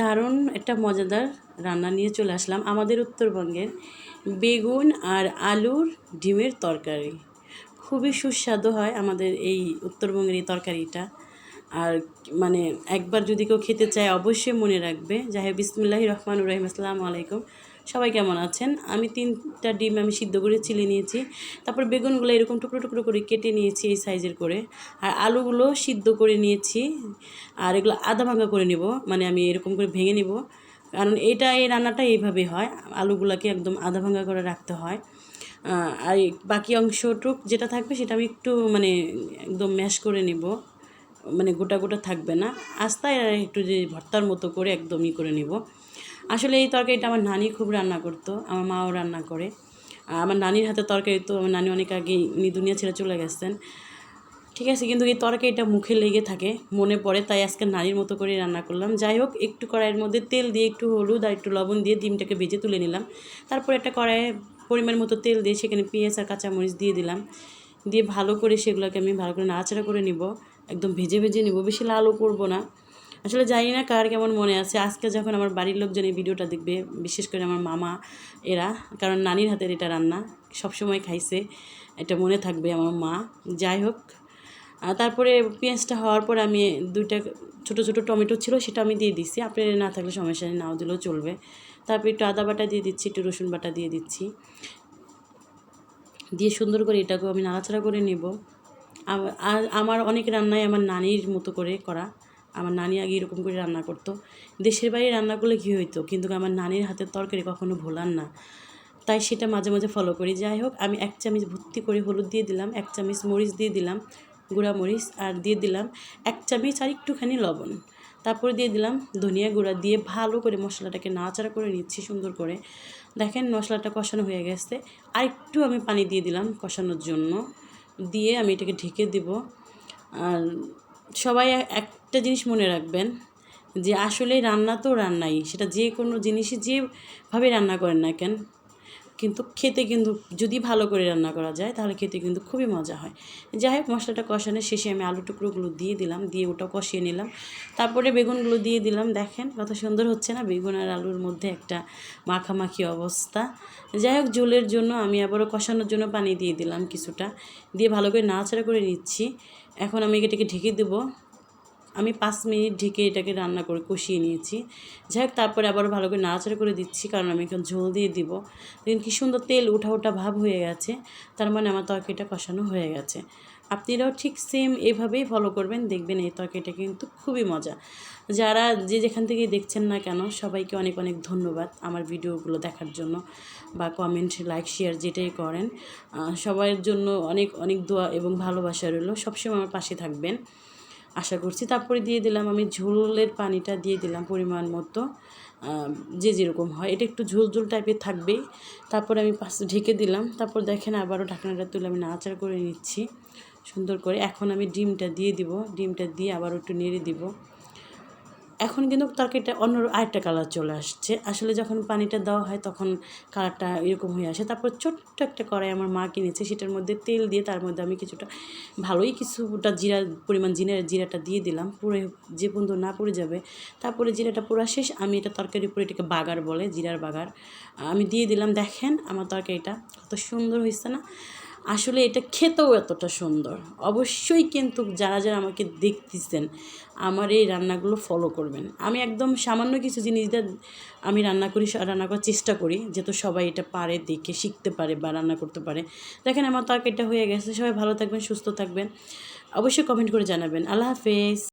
দারুণ একটা মজাদার রান্না নিয়ে চলে আসলাম আমাদের উত্তরবঙ্গের বেগুন আর আলুর ডিমের তরকারি। খুবই সুস্বাদু হয় আমাদের এই উত্তরবঙ্গের এই তরকারিটা। আর মানে একবার যদি কেউ খেতে চায় অবশ্যই মনে রাখবে। যাই হোক বিসমুল্লাহ রহমান রহিম, আসসালামু আলাইকুম। সবাই কেমন আছেন? আমি তিনটা ডিম আমি সিদ্ধ করে চিলে নিয়েছি। তারপর বেগুনগুলো এরকম টুকরো টুকরো করে কেটে নিয়েছি এই সাইজের করে। আর আলুগুলো সিদ্ধ করে নিয়েছি। আর এগুলো আধা ভাঙা করে নেব। মানে আমি এরকম করে ভেঙে নেব। কারণ এটা এই রান্নাটা এইভাবে হয়। আলুগুলোকে একদম আধা ভাঙা করে রাখতে হয়। আর বাকি অংশটুক যেটা থাকবে সেটা আমি একটু মানে একদম ম্যাশ করে নেব। মানে গোটা গোটা থাকবে না। আস্তায় একটু যে ভর্তার মতো করে একদমই করে নেব। আসলে এই তরকারিটা আমার নানি খুব রান্না করতো, আমার মাও রান্না করে। আমার নানির হাতে তরকারি তো আমার নানি অনেক আগেই উনি দুনিয়া ছেড়ে চলে গেছেন। ঠিক আছে, কিন্তু এই তরকারিটা মুখে লেগে থাকে, মনে পড়ে, তাই আজকে নানির মতো করে রান্না করলাম। যাই হোক, একটু কড়াইয়ের মধ্যে তেল দিয়ে একটু হলুদ আর একটু লবণ দিয়ে ডিমটাকে ভেজে তুলে নিলাম। তারপর একটা কড়াইয়ে পরিমাণ মতো তেল দিয়ে সেখানে পেঁয়াজ আর কাঁচামরিচ দিয়ে দিলাম। দিয়ে ভালো করে সেগুলোকে আমি ভালো করে নাড়াচাড়া করে নিব। একদম ভেজে ভেজে নিব, বেশি লালও করব না। আসলে জানি না কার কেমন মনে আছে। আজকে যখন আমার বাড়ির লোকজন এই ভিডিওটা দেখবে, বিশেষ করে আমার মামা, এরা, কারণ নানির হাতের এটা রান্না, সবসময় খাইছে, এটা মনে থাকবে আমার মা। যাই হোক তারপরে পেঁয়াজটা হওয়ার পর আমি দুইটা ছোটো ছোটো টমেটো ছিল, সেটা আমি দিয়ে দিচ্ছি আপনার না থাকলে সমস্যা নেই, নাও দিলেও চলবে। তারপর একটু আদা বাটা দিয়ে দিচ্ছি, একটু রসুন বাটা দিয়ে দিচ্ছি। দিয়ে সুন্দর করে এটাকেও আমি নাড়াচাড়া করে নেব। আমার অনেক রান্নাই আমার নানির মতো করে করা। আমার নানি আগে এরকম করে রান্না করতো। দেশের বাইরে রান্না করলে কী হইতো? কিন্তু আমার নানির হাতের তরকারি কখনো ভোলান না। তাই সেটা মাঝে মাঝে ফলো করি। যাই হোক, আমি এক চামচ ভর্তি করে হলুদ দিয়ে দিলাম, এক চামচ মরিচ দিয়ে দিলাম, গুঁড়া মরিচ, আর দিয়ে দিলাম এক চামচ আর একটুখানি লবণ। তারপরে দিয়ে দিলাম ধনিয়া গুঁড়া দিয়ে ভালো করে মশলাটাকে নাড়াচাড়া করে নিচ্ছি সুন্দর করে। দেখেন মশলাটা কষানো হয়ে গেছে। আর একটু আমি পানি দিয়ে দিলাম কষানোর জন্য। দিয়ে আমি এটাকে ঢেকে দিব। আর সবাই একটা জিনিস মনে রাখবেন যে আসলে রান্না তো রান্নাই। সেটা যে কোনো জিনিসই যেভাবে রান্না করেন না কেন কিন্তু খেতে কিন্তু যদি ভালো করে রান্না করা যায়, তাহলে খেতে কিন্তু খুবই মজা হয়। যাই হোক, মশলাটা কষানোর শেষে আমি আলু টুকরোগুলো দিয়ে দিলাম, দিয়ে ওটা কষিয়ে নিলাম। তারপরে বেগুনগুলো দিয়ে দিলাম, দেখেন কত সুন্দর হচ্ছে না? বেগুন আর আলুর মধ্যে একটা মাখামাখি অবস্থা। যাই হোক, ঝোলের জন্য আমি আবারও কষানোর জন্য পানি দিয়ে দিলাম কিছুটা। দিয়ে ভালো করে নাড়াচাড়া করে নিচ্ছি। এখন আমি এটাকে ঢেকে দেবো। আমি পাঁচ মিনিট ঢেকে এটাকে রান্না করে কষিয়ে নিয়েছি। যাই হোক তারপরে আবার ভালো করে নাড়াচাড়া করে দিচ্ছি, কারণ আমি এখন ঝোল দিয়ে দিব। দেখুন কী সুন্দর তেল উঠা ওঠা ভাব হয়ে গেছে, তার মানে আমার তরকারিটা কষানো হয়ে গেছে। আপনারাও ঠিক সেম এভাবেই ফলো করবেন, দেখবেন এই তরকারিটা কিন্তু খুবই মজা। যারা যে যেখান থেকে দেখছেন না কেন, সবাইকে অনেক অনেক ধন্যবাদ আমার ভিডিওগুলো দেখার জন্য, বা কমেন্ট লাইক শেয়ার যেটাই করেন। সবার জন্য অনেক অনেক দোয়া এবং ভালোবাসা রইল। সবসময় আমার পাশে থাকবেন। আশা করছি। তারপরে দিয়ে দিলাম আমি ঝোলের পানিটা দিয়ে দিলাম পরিমাণ মতো। যে যেরকম হয়। এটা একটু ঝোল ঝোল টাইপের থাকবেই। তারপরে আমি পাশে ঢেকে দিলাম। তারপর দেখেন আবারও ঢাকনাটা তুলে আমি নাচার করে নিচ্ছি। সুন্দর করে। এখন আমি ডিমটা দিয়ে দিব। ডিমটা দিয়ে আবার একটু নেড়ে দিব। এখন কিন্তু তরকারিটা অন্য আরেকটা কালার চলে আসছে। আসলে যখন পানিটা দেওয়া হয় তখন কালারটা এরকম হয়ে আসে। তারপর ছোট্ট একটা কড়াই আমার মা কিনেছে। সেটার মধ্যে তেল দিয়ে তার মধ্যে আমি কিছুটা ভালোই কিছুটা জিরা, পরিমাণ জিরা জিরাটা দিয়ে দিলাম। পুরো যে পর্যন্ত না পড়ে যাবে, তারপরে জিরাটা পুরা শেষ। আমি এটা তরকারির উপরে এটাকে বাগার বলে, জিরার বাগার। আমি দিয়ে দিলাম। দেখেন আমার তরকারিটা কত সুন্দর হয়েছে না? আসলে এটা খেতেও এতটা সুন্দর। অবশ্যই কিন্তু যারা যারা আমাকে দেখতেছেন, আমার এই রান্নাগুলো ফলো করবেন। আমি একদম সামান্য কিছু জিনিস দিয়ে আমি রান্না করি, রান্না করার চেষ্টা করি, যেহেতু সবাই এটা পারে, দেখে, শিখতে পারে বা রান্না করতে পারে। দেখেন আমার তরকারিটা হয়ে গেছে, সবাই ভালো থাকবেন, সুস্থ থাকবেন। অবশ্যই কমেন্ট করে জানাবেন। আল্লাহ হাফেজ।